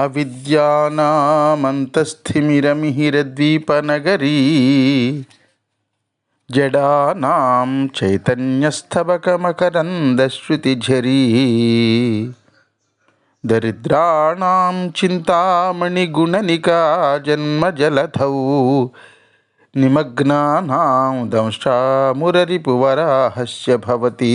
अविद्यानामन्तस्थिमिरमिहिरद्वीपनगरी जडानां चैतन्यस्तबकमकरन्दश्रुतिझरी दरिद्राणां चिन्तामणिगुणनिका जन्मजलधौ निमग्नानां दंशामुररिपुवराहस्य भवति।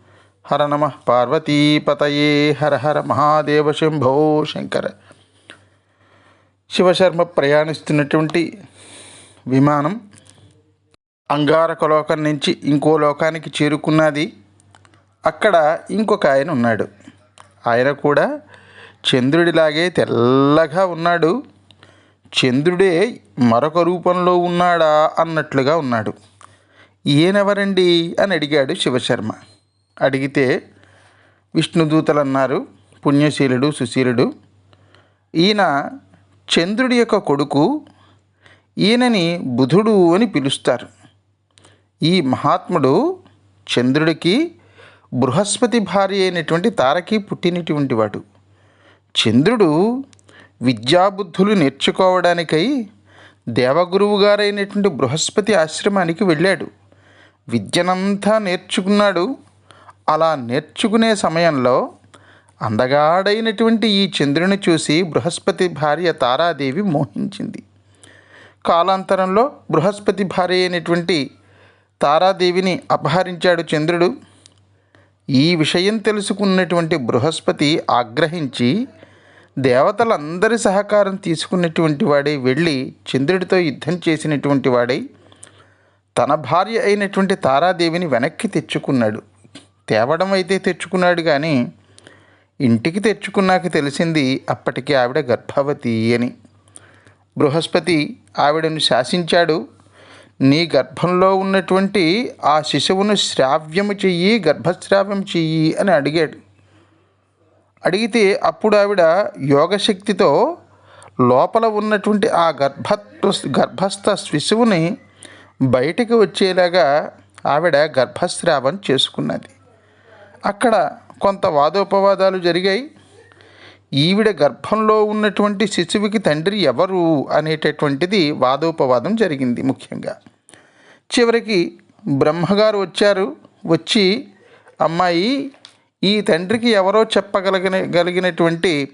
హర నమ పార్వతీపతయే హర హర మహాదేవ శంభో శంకర. శివశర్మ ప్రయాణిస్తున్నటువంటి విమానం అంగారక లోకం నుంచి ఇంకో లోకానికి చేరుకున్నది. అక్కడ ఇంకొక ఆయన ఉన్నాడు. ఆయన కూడా చంద్రుడిలాగే తెల్లగా ఉన్నాడు. చంద్రుడే మరొక రూపంలో ఉన్నాడా అన్నట్లుగా ఉన్నాడు. ఈయనెవరండి అని అడిగాడు శివశర్మ. అడిగితే విష్ణుదూతలు అన్నారు పుణ్యశీలుడు సుశీలుడు ఈయన చంద్రుడి యొక్క కొడుకు ఈయనని బుధుడు అని పిలుస్తారు. ఈ మహాత్ముడు చంద్రుడికి బృహస్పతి భార్య అయినటువంటి తారకి పుట్టినటువంటి వాడు. చంద్రుడు విద్యాబుద్ధులు నేర్చుకోవడానికై దేవగురువు గారైనటువంటి బృహస్పతి ఆశ్రమానికి వెళ్ళాడు. విద్యనంతా నేర్చుకున్నాడు. అలా నేర్చుకునే సమయంలో అందగాడైనటువంటి ఈ చంద్రుని చూసి బృహస్పతి భార్య తారాదేవి మోహించింది. కాలాంతరంలో బృహస్పతి భార్య అయినటువంటి తారాదేవిని అపహరించాడు చంద్రుడు. ఈ విషయం తెలుసుకున్నటువంటి బృహస్పతి ఆగ్రహించి దేవతలందరి సహకారం తీసుకున్నటువంటి వాడై వెళ్ళి చంద్రుడితో యుద్ధం చేసినటువంటి వాడై తన భార్య అయినటువంటి తారాదేవిని వెనక్కి తెచ్చుకున్నాడు. తేవడం అయితే తెచ్చుకున్నాడు కానీ ఇంటికి తెచ్చుకున్నాక తెలిసింది అప్పటికి ఆవిడ గర్భవతి అని. బృహస్పతి ఆవిడను శాసించాడు. నీ గర్భంలో ఉన్నటువంటి ఆ శిశువును శ్రావ్యము చెయ్యి గర్భస్రావ్యం చెయ్యి అని అడిగాడు. అడిగితే అప్పుడు ఆవిడ యోగశక్తితో లోపల ఉన్నటువంటి ఆ గర్భ గర్భస్థ శిశువుని బయటికి వచ్చేలాగా ఆవిడ గర్భస్రావం చేసుకున్నది. అక్కడ కొంత వాదోపవాదాలు జరిగాయి. ఈవిడ గర్భంలో ఉన్నటువంటి శిశువుకి తండ్రి ఎవరు అనేటటువంటిది వాదోపవాదం జరిగింది ముఖ్యంగా. చివరికి బ్రహ్మగారు వచ్చారు. వచ్చి అమ్మాయి ఈ తండ్రికి ఎవరో చెప్పగలిగిన గలిగినటువంటి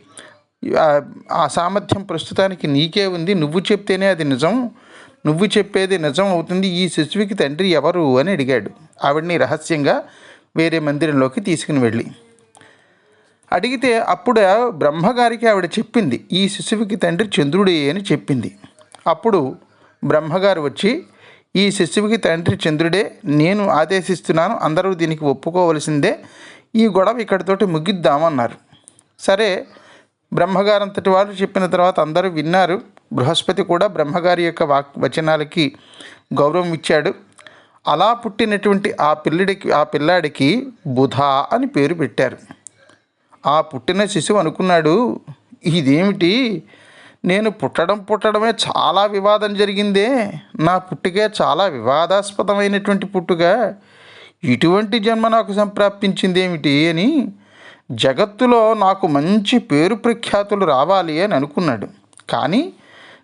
ఆ- సామర్థ్యం ప్రస్తుతానికి నీకే ఉంది. నువ్వు చెప్తేనే అది నిజం. నువ్వు చెప్పేది నిజం అవుతుంది. ఈ శిశువుకి తండ్రి ఎవరు? అని అడిగాడు. ఆవిడ్ని రహస్యంగా వేరే మందిరంలోకి తీసుకుని వెళ్ళి. అడిగితే అప్పుడు బ్రహ్మగారికి ఆవిడ చెప్పింది ఈ శిశువుకి తండ్రి చంద్రుడే అని చెప్పింది. అప్పుడు బ్రహ్మగారు వచ్చి ఈ శిశువుకి తండ్రి చంద్రుడే నేను ఆదేశిస్తున్నాను అందరూ దీనికి ఒప్పుకోవలసిందే ఈ గొడవ ఇక్కడితోటి ముగిద్దామన్నారు. సరే బ్రహ్మగారంతటి వారు చెప్పిన తర్వాత అందరూ విన్నారు. బృహస్పతి కూడా బ్రహ్మగారి యొక్క వాక్ వచనాలకి గౌరవం ఇచ్చాడు. అలా పుట్టినటువంటి ఆ పిల్లడికి ఆ పిల్లాడికి బుధ అని పేరు పెట్టారు. ఆ పుట్టిన శిశువు అనుకున్నాడు ఇదేమిటి? నేను పుట్టడం పుట్టడమే చాలా వివాదం జరిగిందే. నా పుట్టుకే చాలా వివాదాస్పదమైనటువంటి పుట్టుగా. ఇటువంటి జన్మ నాకు సంప్రాప్తించిందేమిటి అని జగత్తులో నాకు మంచి పేరు ప్రఖ్యాతులు రావాలి అని అనుకున్నాడు. కానీ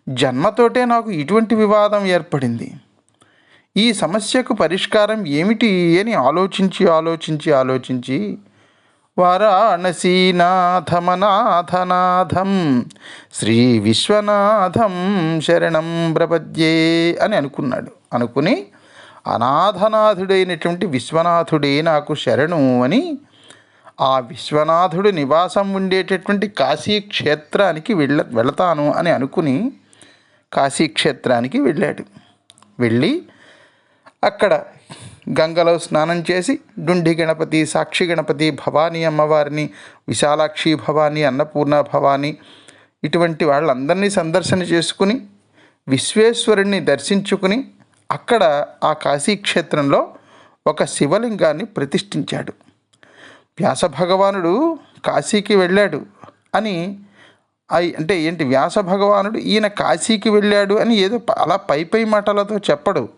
జన్మతోటే నాకు ఇటువంటి వివాదం ఏర్పడింది. ఈ సమస్యకు పరిష్కారం ఏమిటి అని ఆలోచించి ఆలోచించి ఆలోచించి వారాణసీనాథమనాథనాథం శ్రీ విశ్వనాథం శరణం ప్రపద్యే అని అనుకున్నాడు. అనుకుని అనాథనాథుడైనటువంటి విశ్వనాథుడే నాకు శరణు అని ఆ విశ్వనాథుడు నివాసం ఉండేటటువంటి కాశీ క్షేత్రానికి వెళ్ళ వెళతాను అని అనుకుని కాశీక్షేత్రానికి వెళ్ళాడు. వెళ్ళి అక్కడ గంగలో స్నానం చేసి డుండి గణపతి సాక్షి గణపతి భవానీ అమ్మవారిని విశాలాక్షి భవానీ అన్నపూర్ణ భవానీ ఇటువంటి వాళ్ళందరినీ సందర్శన చేసుకుని విశ్వేశ్వరుణ్ణి దర్శించుకుని అక్కడ ఆ కాశీ క్షేత్రంలో ఒక శివలింగాన్ని ప్రతిష్ఠించాడు. వ్యాస భగవానుడు కాశీకి వెళ్ళాడు అని అంటే ఏంటి వ్యాస భగవానుడు ఈయన కాశీకి వెళ్ళాడు అని ఏదో ప- అలా పై పై మాటలతో చెప్పడు.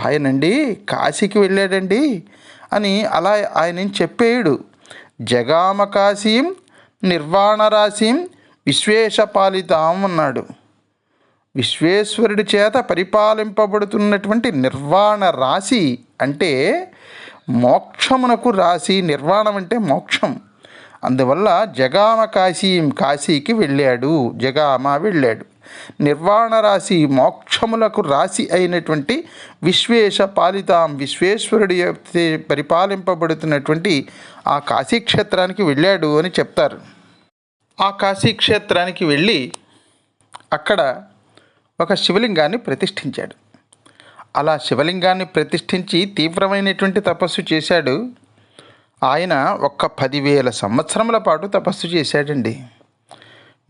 ఆయనండి కాశీకి వెళ్ళాడండి అని అలా ఆయన ఏం చెప్పేయుడు. జగామ కాశీం నిర్వాణ రాశిం విశ్వేశపాలితాం అన్నాడు. విశ్వేశ్వరుడి చేత పరిపాలింపబడుతున్నటువంటి నిర్వాణ రాశి అంటే మోక్షమునకు రాశి నిర్వాణం అంటే మోక్షం. అందువల్ల జగామ కాశీం కాశీకి వెళ్ళాడు జగామ వెళ్ళాడు. నిర్వాణ రాశి మోక్షములకు రాశి అయినటువంటి విశ్వేశ పాలితాం విశ్వేశ్వరుడి పరిపాలింపబడుతున్నటువంటి ఆ కాశీ క్షేత్రానికి వెళ్ళాడు అని చెప్తారు. ఆ కాశీ క్షేత్రానికి వెళ్ళి అక్కడ ఒక శివలింగాన్ని ప్రతిష్ఠించాడు. అలా శివలింగాన్ని ప్రతిష్ఠించి తీవ్రమైనటువంటి తపస్సు చేశాడు. ఆయన ఒక్క పదివేల సంవత్సరముల పాటు తపస్సు చేశాడండి.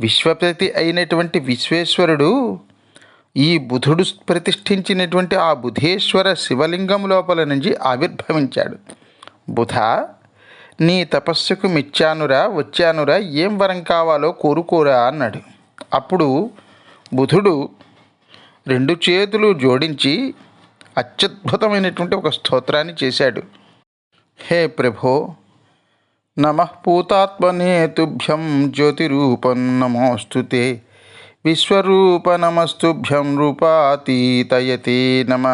విశ్వపతి అయినటువంటి విశ్వేశ్వరుడు ఈ బుధుడు ప్రతిష్ఠించినటువంటి ఆ బుధేశ్వర శివలింగం లోపల నుంచి ఆవిర్భవించాడు. బుధ నీ తపస్సుకు మెచ్చానురా వచ్చానురా ఏం వరం కావాలో కోరుకోరా అన్నాడు. అప్పుడు బుధుడు రెండు చేతులు జోడించి అత్యద్భుతమైనటువంటి ఒక స్తోత్రాన్ని చేశాడు. హే ప్రభో నమ పూతాత్మనే తుభ్యం జ్యోతిరూపం నమోస్తుతే విశ్వరూప నమస్తుభ్యం రూపాతీతయతే నమ.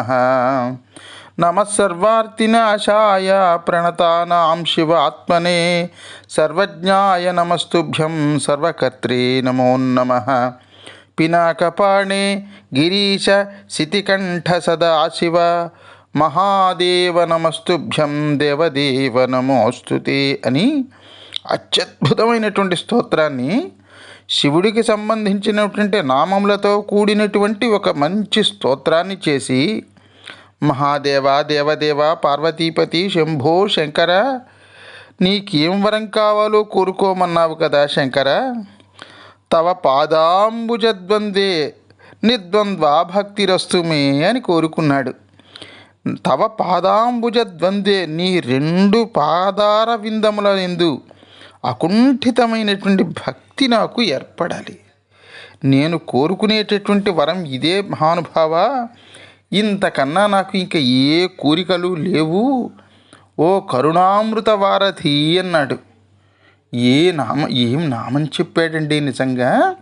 నమ సర్వార్తినాశాయ ప్రణతానాం శివాత్మనే. సర్వజ్ఞాయ నమస్తుభ్యం సర్వకర్త్రే నమో నమః. పినాకపాణే గిరీశ శితికంఠ సదాశివ. మహాదేవ నమస్తుభ్యం దేవదేవ నమోస్తుతే అని అత్యద్భుతమైనటువంటి స్తోత్రాన్ని శివుడికి సంబంధించినటువంటి నామములతో కూడినటువంటి ఒక మంచి స్తోత్రాన్ని చేసి మహాదేవ దేవదేవ పార్వతీపతి శంభో శంకర నీకేం వరం కావాలో కోరుకోమన్నావు కదా శంకర? తవ పాదాంబుజద్వందే నిర్ద్వంద్వ భక్తిరస్తుమే అని కోరుకున్నాడు. తవ పాదాంబుజ ద్వందే నీ రెండు పాదార విందముల ఎందు అకుంఠితమైనటువంటి భక్తి నాకు ఏర్పడాలి. నేను కోరుకునేటటువంటి వరం ఇదే మహానుభావ. ఇంతకన్నా నాకు ఇంకా ఏ కోరికలు లేవు. ఓ కరుణామృత వారధి అన్నాడు. ఏ నామ ఏం నామం చెప్పాడండి నిజంగా?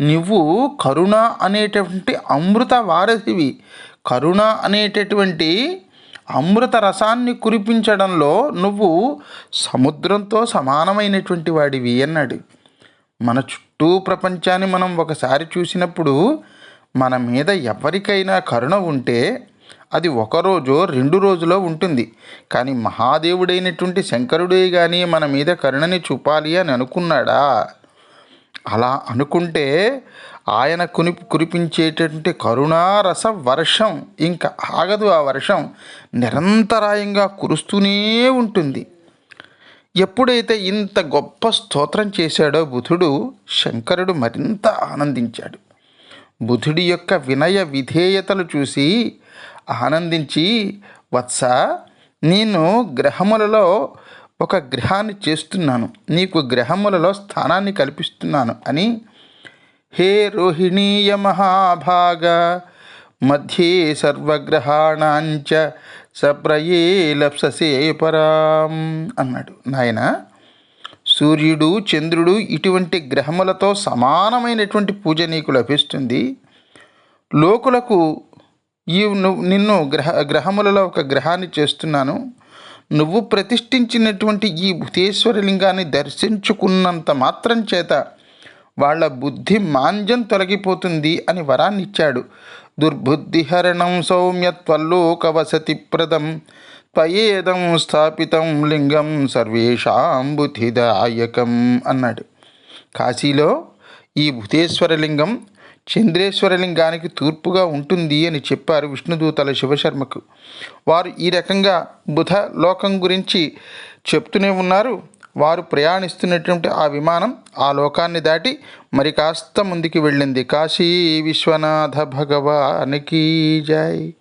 నువ్వు కరుణ అనేటటువంటి అమృత వారధివి కరుణ అనేటటువంటి అమృత రసాన్ని కురిపించడంలో నువ్వు సముద్రంతో సమానమైనటువంటి వాడివి అన్నాడు. మన చుట్టూ ప్రపంచాన్ని మనం ఒకసారి చూసినప్పుడు మన మీద ఎవరికైనా కరుణ ఉంటే అది ఒక రోజు రెండు రోజులో ఉంటుంది. కానీ మహాదేవుడైనటువంటి శంకరుడే కానీ మన మీద కరుణని చూపాలి అని అనుకున్నాడా? అలా అనుకుంటే ఆయన కుని కురిపించేటటువంటి కరుణారస వర్షం ఇంకా ఆగదు ఆ వర్షం నిరంతరాయంగా కురుస్తూనే ఉంటుంది. ఎప్పుడైతే ఇంత గొప్ప స్తోత్రం చేశాడో బుధుడు శంకరుడు మరింత ఆనందించాడు. బుధుడి యొక్క వినయ విధేయతలు చూసి ఆనందించి వత్స నేను గ్రహములలో ఒక గ్రహాన్ని చేస్తున్నాను. నీకు గ్రహములలో స్థానాన్ని కల్పిస్తున్నాను అని హే రోహిణీయ మహాభాగ! మధ్యే సర్వగ్రహాణాంచ సప్రయే లప్ససే పరాం అన్నాడు. నాయన సూర్యుడు చంద్రుడు ఇటువంటి గ్రహములతో సమానమైనటువంటి పూజ నీకు లభిస్తుంది. లోకులకు ఈ నువ్వు నిన్ను గ్రహ గ్రహములలో ఒక గ్రహాన్ని చేస్తున్నాను. నువ్వు ప్రతిష్ఠించినటువంటి ఈ భూతేశ్వరలింగాన్ని దర్శించుకున్నంత మాత్రం చేత వాళ్ళ బుద్ధి మాంద్యం తొలగిపోతుంది అని వరాన్నిచ్చాడు. దుర్బుద్ధిహరణం సౌమ్యత్వల్లోకవసతి ప్రదం త్వయేదం స్థాపితం లింగం సర్వేషాం బుద్ధిదాయకం అన్నాడు. కాశీలో ఈ భూతేశ్వర చంద్రేశ్వరలింగానికి తూర్పుగా ఉంటుంది అని చెప్పారు విష్ణుదూతల శివశర్మకు. వారు ఈ రకంగా బుధ లోకం గురించి చెప్తూనే ఉన్నారు. వారు ప్రయాణిస్తున్నటువంటి ఆ విమానం ఆ లోకాన్ని దాటి మరి కాస్త ముందుకి వెళ్ళింది. కాశీ విశ్వనాథ భగవానికి జాయ్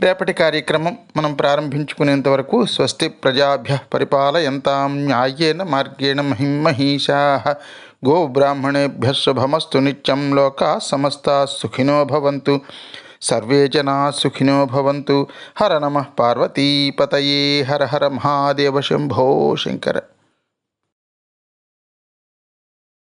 రేపటి కార్యక్రమం మనం ప్రారంభించుకునేంత వరకు స్వస్తి ప్రజాభ్య పరిపాలయంతాం న్యాయేన మార్గేణ మహిమహీషా గోబ్రాహ్మణేభ్య శుభమస్తు. నిత్యం లోకా సమస్తా సుఖినో భవంతు. సర్వే జనా సుఖినో భవంతు హర నమ పార్వతీపతయే హర హర మహాదేవ శంభో శంకర